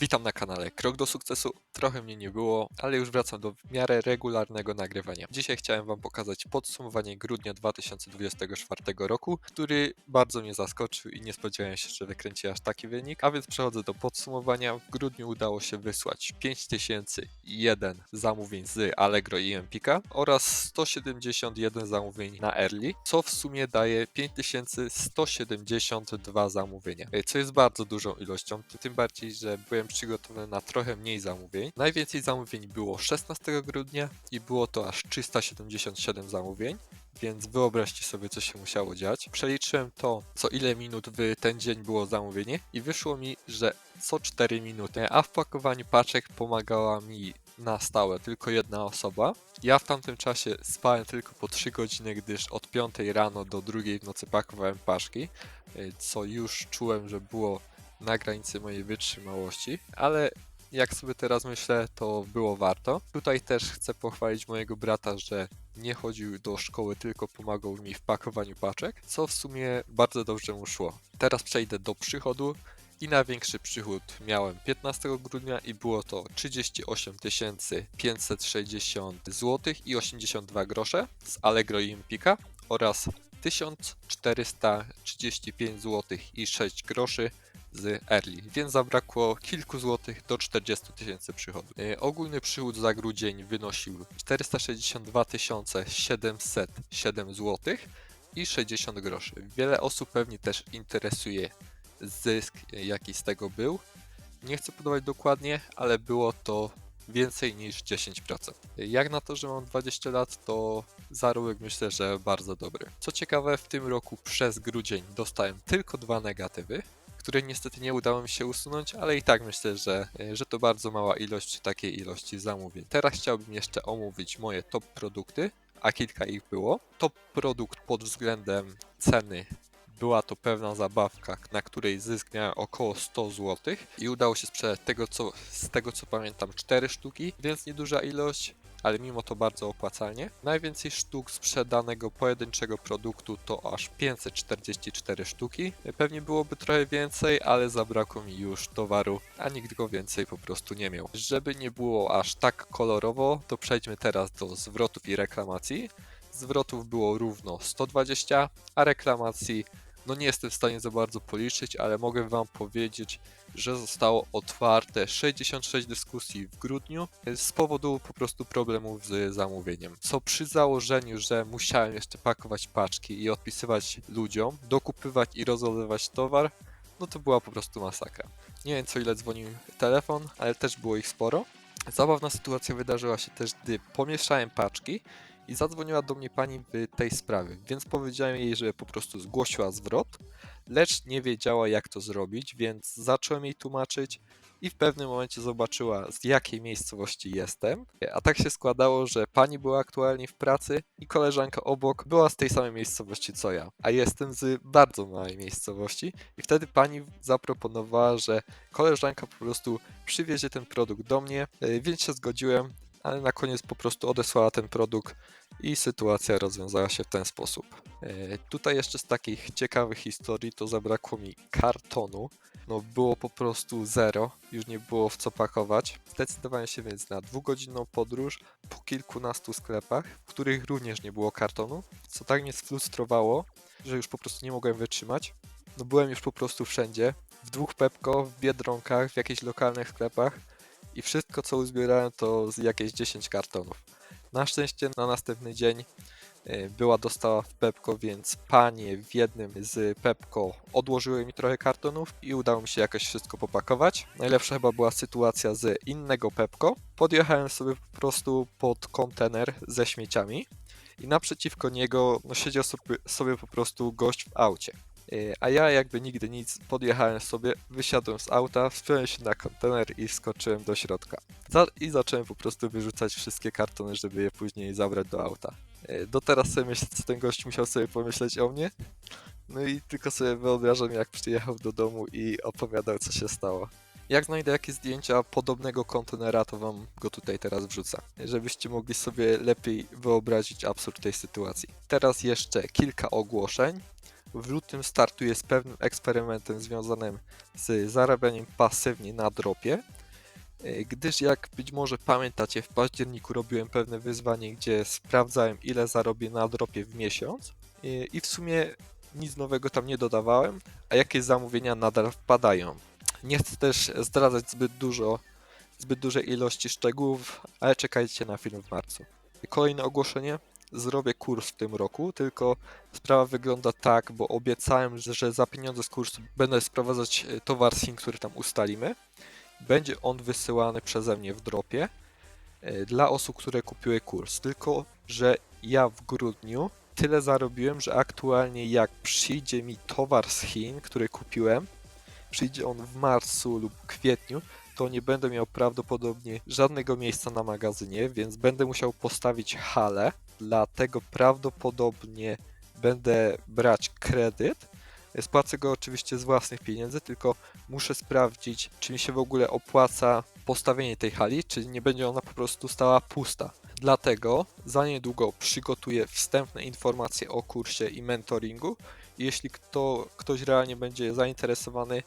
Witam na kanale Krok do Sukcesu. Trochę mnie nie było, ale już wracam do w miarę regularnego nagrywania. Dzisiaj chciałem Wam pokazać podsumowanie grudnia 2024 roku, który bardzo mnie zaskoczył i nie spodziewałem się, że wykręci aż taki wynik. A więc przechodzę do podsumowania. W grudniu udało się wysłać 5001 zamówień z Allegro i Empika oraz 171 zamówień na Early, co w sumie daje 5172 zamówienia, e, co jest bardzo dużą ilością, tym bardziej, że byłem przygotowany na trochę mniej zamówień. Najwięcej zamówień było 16 grudnia i było to aż 377 zamówień. Więc wyobraźcie sobie, co się musiało dziać. Przeliczyłem to, co ile minut w ten dzień było zamówienie, i wyszło mi, że co 4 minuty. A w pakowaniu paczek pomagała mi na stałe tylko jedna osoba. Ja w tamtym czasie spałem tylko po 3 godziny, gdyż od 5 rano do 2 w nocy pakowałem paczki, co już czułem, że było na granicy mojej wytrzymałości, ale jak sobie teraz myślę, to było warto. Tutaj też chcę pochwalić mojego brata, że nie chodził do szkoły, tylko pomagał mi w pakowaniu paczek, co w sumie bardzo dobrze mu szło. Teraz przejdę do przychodu. I największy przychód miałem 15 grudnia i było to 38 560 zł i 82 grosze z Allegro i oraz 1435 zł i 6 groszy z Early, więc zabrakło kilku złotych do 40 tysięcy przychodu. E, ogólny przychód za grudzień wynosił 462 707 zł i 60 groszy. Wiele osób pewnie też interesuje zysk, jaki z tego był. Nie chcę podawać dokładnie, ale było to więcej niż 10%. Jak na to, że mam 20 lat, to zarobek myślę, że bardzo dobry. Co ciekawe, w tym roku przez grudzień dostałem tylko dwa negatywy, które niestety nie udało mi się usunąć, ale i tak myślę, że, że to bardzo mała ilość takiej ilości zamówień. Teraz chciałbym jeszcze omówić moje top produkty, a kilka ich było. Top produkt pod względem ceny była to pewna zabawka, na której zysk miałem około 100 zł i udało się sprzedać tego, co, z tego co pamiętam 4 sztuki, więc nieduża ilość, ale mimo to bardzo opłacalnie. Najwięcej sztuk sprzedanego pojedynczego produktu to aż 544 sztuki. Pewnie byłoby trochę więcej, ale zabrakło mi już towaru, a nikt go więcej po prostu nie miał. Żeby nie było aż tak kolorowo, to przejdźmy teraz do zwrotów i reklamacji. Zwrotów było równo 120, a reklamacji no nie jestem w stanie za bardzo policzyć, ale mogę Wam powiedzieć, że zostało otwarte 66 dyskusji w grudniu z powodu po prostu problemów z zamówieniem. Co przy założeniu, że musiałem jeszcze pakować paczki i odpisywać ludziom, dokupywać i rozładowywać towar, no to była po prostu masakra. Nie wiem co ile dzwonił telefon, ale też było ich sporo. Zabawna sytuacja wydarzyła się też, gdy pomieszałem paczki i zadzwoniła do mnie pani w tej sprawie, więc powiedziałem jej, że po prostu zgłosiła zwrot, lecz nie wiedziała jak to zrobić, więc zacząłem jej tłumaczyć i w pewnym momencie zobaczyła z jakiej miejscowości jestem. A tak się składało, że pani była aktualnie w pracy i koleżanka obok była z tej samej miejscowości co ja, a jestem z bardzo małej miejscowości i wtedy pani zaproponowała, że koleżanka po prostu przywiezie ten produkt do mnie, e, więc się zgodziłem ale na koniec po prostu odesłała ten produkt i sytuacja rozwiązała się w ten sposób. E, tutaj jeszcze z takich ciekawych historii to zabrakło mi kartonu. No było po prostu zero, już nie było w co pakować. Zdecydowałem się więc na dwugodzinną podróż po kilkunastu sklepach, w których również nie było kartonu, co tak mnie sfrustrowało, że już po prostu nie mogłem wytrzymać. No byłem już po prostu wszędzie, w dwóch Pepko, w Biedronkach, w jakichś lokalnych sklepach i wszystko co uzbierałem to z jakieś 10 kartonów. Na szczęście na następny dzień e, była dostawa w Pepko, więc panie w jednym z Pepko odłożyły mi trochę kartonów i udało mi się jakoś wszystko popakować. Najlepsza chyba była sytuacja z innego Pepko. Podjechałem sobie po prostu pod kontener ze śmieciami i naprzeciwko niego no, siedział sobie, sobie po prostu gość w aucie. E, a ja jakby nigdy nic, podjechałem sobie, wysiadłem z auta, wspiąłem się na kontener i wskoczyłem do środka. I zacząłem po prostu wyrzucać wszystkie kartony, żeby je później zabrać do auta. E, do teraz sobie myślę, co ten gość musiał sobie pomyśleć o mnie. No i tylko sobie wyobrażam, jak przyjechał do domu i opowiadał, co się stało. Jak znajdę jakieś zdjęcia podobnego kontenera, to wam go tutaj teraz wrzucę, żebyście mogli sobie lepiej wyobrazić absurd tej sytuacji. Teraz jeszcze kilka ogłoszeń. W lutym startuję z pewnym eksperymentem związanym z zarabianiem pasywnie na dropie. E, Gdyż jak być może pamiętacie, w październiku robiłem pewne wyzwanie, gdzie sprawdzałem ile zarobię na dropie w miesiąc E, i w sumie nic nowego tam nie dodawałem, a jakie zamówienia nadal wpadają. Nie chcę też zdradzać zbyt dużo, zbyt dużej ilości szczegółów, ale czekajcie na film w marcu. Kolejne ogłoszenie. Zrobię kurs w tym roku, tylko sprawa wygląda tak, bo obiecałem, że za pieniądze z kursu będę sprowadzać e, towar SIM, który tam ustalimy. Będzie on wysyłany przeze mnie w dropie e, dla osób, które kupiły kurs. Tylko, że ja w grudniu tyle zarobiłem, że aktualnie jak przyjdzie mi towar z Chin, który kupiłem, przyjdzie on w marcu lub kwietniu, to nie będę miał prawdopodobnie żadnego miejsca na magazynie, więc będę musiał postawić halę, dlatego prawdopodobnie będę brać kredyt. Spłacę go oczywiście z własnych pieniędzy, tylko muszę sprawdzić, czy mi się w ogóle opłaca postawienie tej hali, czy nie będzie ona po prostu stała pusta. Dlatego za niedługo przygotuję wstępne informacje o kursie i mentoringu. Jeśli kto, ktoś realnie będzie zainteresowany,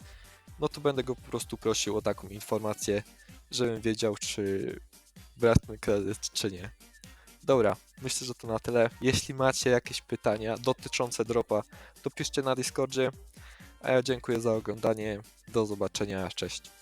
no to będę go po prostu prosił o taką informację, żebym wiedział, czy brać ten kredyt, czy nie. Dobra, myślę, że to na tyle. Jeśli macie jakieś pytania dotyczące dropa, to piszcie na Discordzie. A ja dziękuję za oglądanie. Do zobaczenia. Cześć.